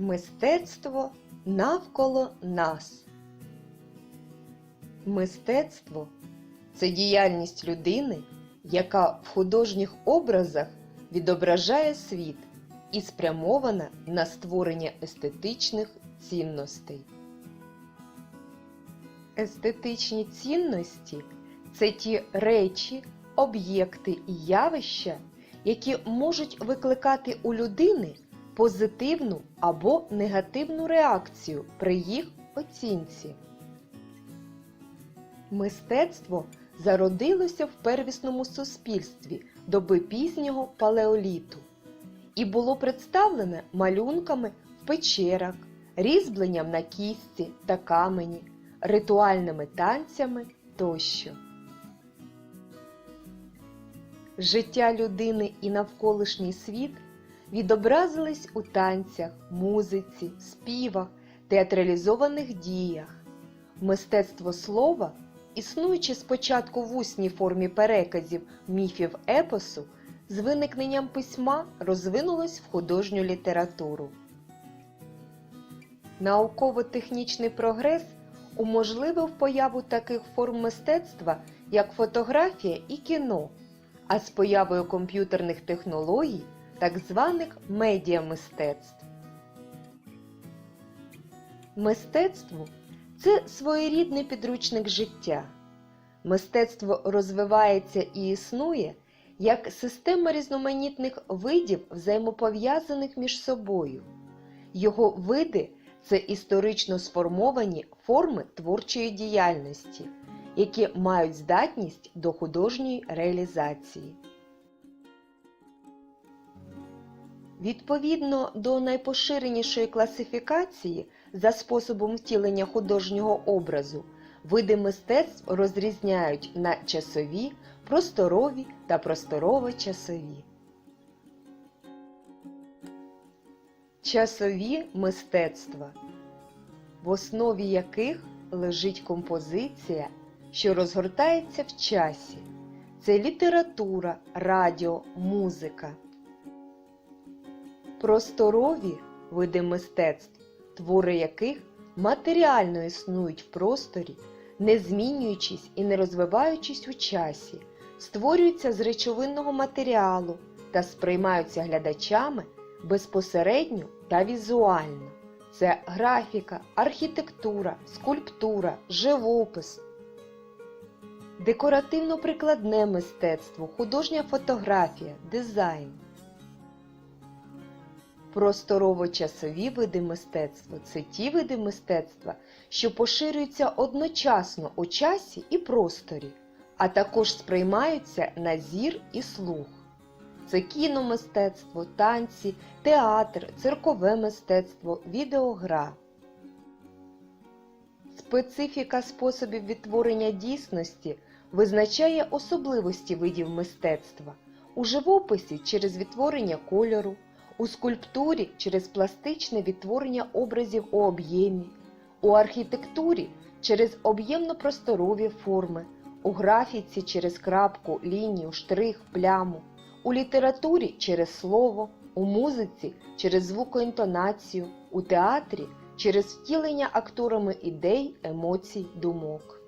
Мистецтво навколо нас. Мистецтво це діяльність людини, яка в художніх образах відображає світ і спрямована на створення естетичних цінностей. Естетичні цінності це ті речі, об'єкти і явища, які можуть викликати у людини позитивну або негативну реакцію при їх оцінці. Мистецтво зародилося в первісному суспільстві доби пізнього палеоліту і було представлене малюнками в печерах, різьбленням на кістці та камені, ритуальними танцями тощо. Життя людини і навколишній світ відобразились у танцях, музиці, співах, театралізованих діях. Мистецтво слова, існуючи спочатку в усній формі переказів міфів епосу, з виникненням письма розвинулось в художню літературу. Науково-технічний прогрес уможливив появу таких форм мистецтва, як фотографія і кіно, а з появою комп'ютерних технологій так званих медіамистецтв. Мистецтво це своєрідний підручник життя. Мистецтво розвивається і існує як система різноманітних видів, взаємопов'язаних між собою. Його види це історично сформовані форми творчої діяльності, які мають здатність до художньої реалізації. Відповідно до найпоширенішої класифікації за способом втілення художнього образу, види мистецтв розрізняють на часові, просторові та просторово-часові. Часові мистецтва, в основі яких лежить композиція, що розгортається в часі. Це література, радіо, музика. Просторові види мистецтв, твори яких матеріально існують в просторі, не змінюючись і не розвиваючись у часі, створюються з речовинного матеріалу та сприймаються глядачами безпосередньо та візуально. Це графіка, архітектура, скульптура, живопис, декоративно-прикладне мистецтво, художня фотографія, дизайн. Просторово-часові види мистецтва це ті види мистецтва, що поширюються одночасно у часі і просторі, а також сприймаються на зір і слух. Це кіномистецтво, танці, театр, циркове мистецтво, відеогра. Специфіка способів відтворення дійсності визначає особливості видів мистецтва у живописі через відтворення кольору, у скульптурі через пластичне відтворення образів у об'ємі, у архітектурі через об'ємно-просторові форми, у графіці через крапку, лінію, штрих, пляму, у літературі через слово, у музиці через звукоінтонацію, у театрі через втілення акторами ідей, емоцій, думок.